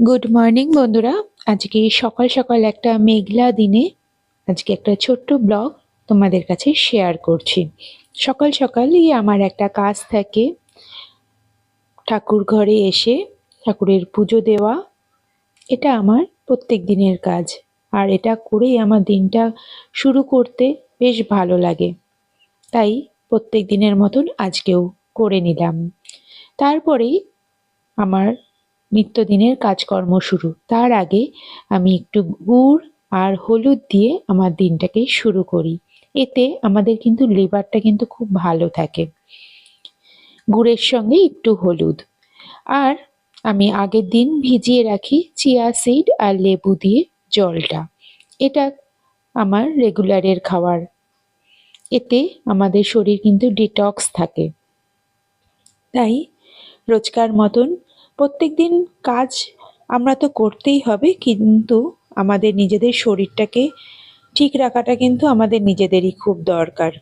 Good morning বন্ধুরা। আজকে সকাল সকাল একটা মেঘলা দিনে আজকে একটা ছোট্ট ব্লগ তোমাদের কাছে শেয়ার করছি। সকাল সকালই আমার একটা কাজ থাকে। ঠাকুর ঘরে এসে ঠাকুরের পুজো দেওয়া, এটা আমার প্রত্যেক দিনের কাজ। আর এটা করেই আমার দিনটা শুরু করতে বেশ ভালো লাগে। তাই প্রত্যেক দিনের মতন আজকেও করে নিলাম। তারপরেই আমার নিত্যদিনের কাজকর্ম শুরু। তার আগে আমি একটু গুড় আর হলুদ দিয়ে আমার দিনটাকে শুরু করি। এতে আমাদের কিন্তু লিভারটা কিন্তু খুব ভালো থাকে। গুড়ের সঙ্গে একটু হলুদ। আর আমি আগের দিন ভিজিয়ে রাখি চিয়া সিড আর লেবু দিয়ে জলটা। এটা আমার রেগুলারের খাবার এতে আমাদের শরীর কিন্তু ডিটক্স থাকে। তাই রোজকার মতন প্রত্যেক দিন কাজ আমরা তো করতেই হবে, কিন্তু আমাদের নিজেদের শরীরটাকে ঠিক রাখাটা কিন্তু আমাদের নিজেদেরই খুব দরকার।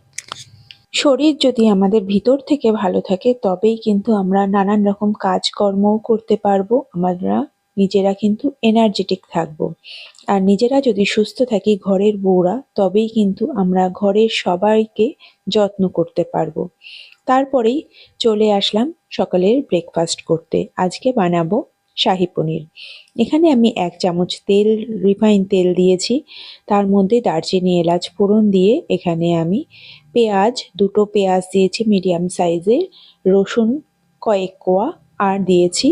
শরীর যদি আমাদের ভিতর থেকে ভালো থাকে, তবেই কিন্তু আমরা নানান রকম কাজকর্মও করতে পারব, আমরা নিজেরা কিন্তু এনার্জেটিক থাকব। আর নিজেরা যদি সুস্থ থাকি ঘরের বউরা, তবেই কিন্তু আমরা ঘরের সবাইকে যত্ন করতে পারব। তারপরেই চলে আসলাম সকালের ব্রেকফাস্ট করতে। আজকে বানাবো শাহি পনির। এখানে আমি এক চামচ তেল রিফাইন তেল দিয়েছি। তার মধ্যে দারচিনি, এলাচ ফোড়ন দিয়ে এখানে আমি পেঁয়াজ, দুটো পেঁয়াজ দিয়েছি মিডিয়াম সাইজের রসুন, কয়েক কোয়া, আর দিয়েছি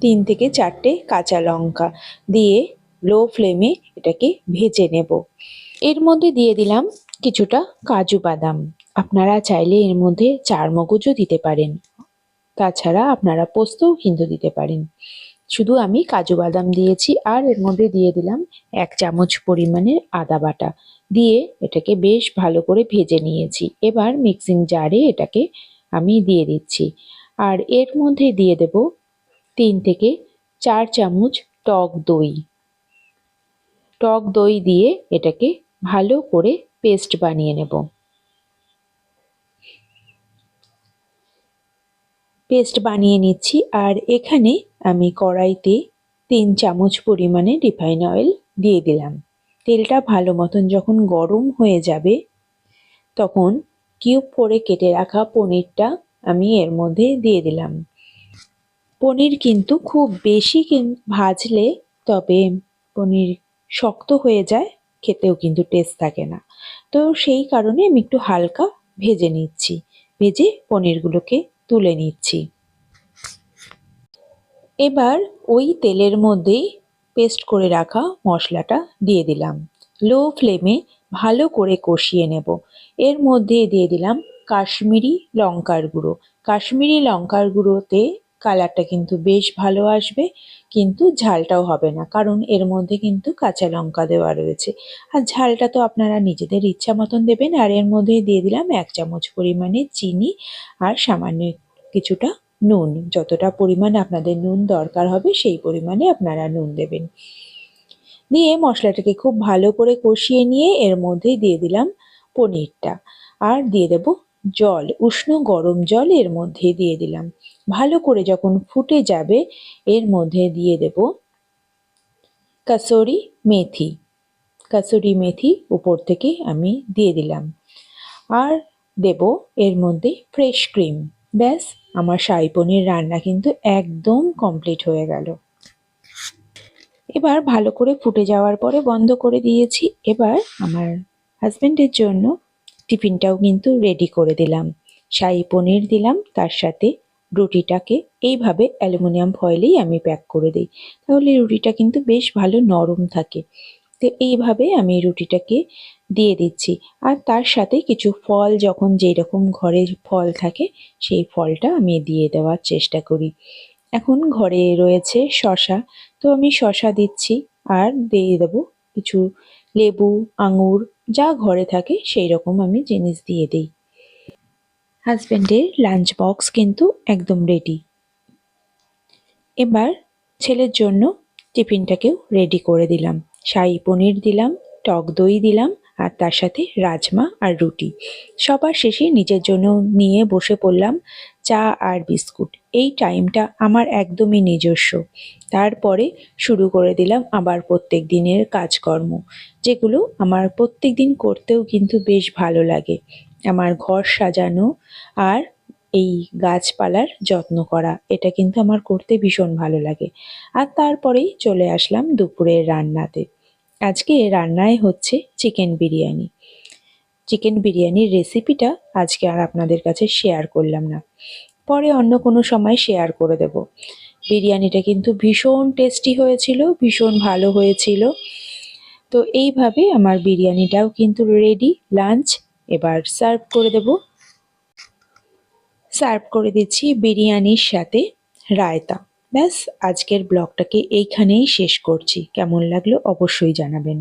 তিন থেকে চারটে কাঁচা লঙ্কা। দিয়ে লো ফ্লেমে এটাকে ভেজে নেব। এর মধ্যে দিয়ে দিলাম কিছুটা কাজু বাদাম। আপনারা চাইলে এর মধ্যে চার মগজও দিতে পারেন। তাছাড়া আপনারা পোস্তও কিন্তু দিতে পারেন। শুধু আমি কাজু বাদাম দিয়েছি আর এর মধ্যে দিয়ে দিলাম এক চামচ পরিমাণের আদা বাটা। দিয়ে এটাকে বেশ ভালো করে ভেজে নিয়েছি। এবার মিক্সিং জারে এটাকে আমি দিয়ে দিচ্ছি। আর এর মধ্যে দিয়ে দেব তিন থেকে চার চামচ টক দই। টক দই দিয়ে এটাকে ভালো করে পেস্ট বানিয়ে নেব। পেস্ট বানিয়ে নিচ্ছি আর এখানে আমি কড়াইতে তিন চামচ পরিমাণে রিফাইন অয়েল দিয়ে দিলাম। তেলটা ভালো মতন যখন গরম হয়ে যাবে, তখন কিউব করে কেটে রাখা পনিরটা আমি এর মধ্যে দিয়ে দিলাম। পনির কিন্তু খুব বেশি ভাজলে তবে পনির শক্ত হয়ে যায়, খেতেও কিন্তু টেস্ট থাকে না। তো সেই কারণে আমি একটু হালকা ভেজে নিচ্ছি। ভেজে পনিরগুলোকে তুলে নিচ্ছি। এবার ওই তেলের মধ্যেই পেস্ট করে রাখা মশলাটা দিয়ে দিলাম। লো ফ্লেমে ভালো করে কষিয়ে নেব। এর মধ্যে দিয়ে দিলাম কাশ্মীরি লঙ্কার গুঁড়ো। কাশ্মীরি লঙ্কার গুঁড়োতে কালারটা কিন্তু বেশ ভালো আসবে, কিন্তু ঝালটাও হবে না, কারণ এর মধ্যে কিন্তু কাঁচা লঙ্কা দেওয়া রয়েছে। আর ঝালটা তো আপনারা নিজেদের ইচ্ছা মতন দেবেন, আর এর মধ্যে দিয়ে দিলাম এক চামচ পরিমাণে চিনি আর সামান্য কিছুটা নুন। যতটা পরিমাণ আপনাদের নুন দরকার হবে, সেই পরিমাণে আপনারা নুন দেবেন। দিয়ে মশলাটাকে খুব ভালো করে কষিয়ে নিয়ে এর মধ্যে দিয়ে দিলাম পনিরটা। আর দিয়ে দেব জল, উষ্ণ গরম জল এর মধ্যে দিয়ে দিলাম। ভালো করে যখন ফুটে যাবে, এর মধ্যে দিয়ে দেব কাসরি মেথি। কাসুরি মেথি উপর থেকে আমি দিয়ে দিলাম। আর দেব এর মধ্যে ফ্রেশ ক্রিম। ব্যাস, আমার শাহি পনির রান্না কিন্তু একদম কমপ্লিট হয়ে গেল। এবার ভালো করে ফুটে যাওয়ার পরে বন্ধ করে দিয়েছি। এবার আমার হাজব্যান্ডের জন্য টিফিনটাও কিন্তু রেডি করে দিলাম। শাহি পনির দিলাম, তার সাথে রুটিটাকে এইভাবে অ্যালুমিনিয়াম ফয়েলেই আমি প্যাক করে দিই। তাহলে রুটিটা কিন্তু বেশ ভালো নরম থাকে। তো এইভাবে আমি রুটিটাকে দিয়ে দিচ্ছি। আর তার সাথে কিছু ফল, যখন যেই রকম ঘরে ফল থাকে, সেই ফলটা আমি দিয়ে দেওয়ার চেষ্টা করি। এখন ঘরে রয়েছে শশা তো আমি শশা দিচ্ছি আর দিয়ে দেবো কিছু লেবু, আঙুর, যা ঘরে থাকে সেই রকম আমি জিনিস দিয়ে দিই। হাজব্যান্ডের লাঞ্চ বক্স কিন্তু একদম রেডি। এবার ছেলের জন্য টিফিনটাকেও রেডি করে দিলাম। শাহি পনির দিলাম, টক দই দিলাম, আর তার সাথে রাজমা আর রুটি। সবার শেষে নিজের জন্য নিয়ে বসে পড়লাম চা আর বিস্কুট। এই টাইমটা আমার একদমই নিজস্ব। তারপরে শুরু করে দিলাম আবার প্রত্যেক দিনের কাজকর্ম, যেগুলো আমার প্রত্যেক দিন করতেও কিন্তু বেশ ভালো লাগে। আমার ঘর সাজানো আর এই গাছপালার যত্ন করা। এটা কিন্তু আমার করতে ভীষণ ভালো লাগে। আর তারপরেই চলে আসলাম দুপুরের রান্নাতে। আজকে রান্নায় হচ্ছে চিকেন বিরিয়ানি। চিকেন বিরিয়ানির রেসিপিটা আজকে আর আপনাদের কাছে শেয়ার করলাম না। পরে অন্য কোনো সময় শেয়ার করে দেব। বিরিয়ানিটা কিন্তু ভীষণ টেস্টি হয়েছিল, ভীষণ ভালো হয়েছিল। তো এইভাবে আমার বিরিয়ানিটাও কিন্তু রেডি লাঞ্চ এবার সার্ভ করে দেব। সার্ভ করে দিচ্ছি বিরিয়ানির সাথে রায়তা। ব্যাস, আজকের ব্লগটাকে এইখানেই শেষ করছি। কেমন লাগল অবশ্যই জানাবেন।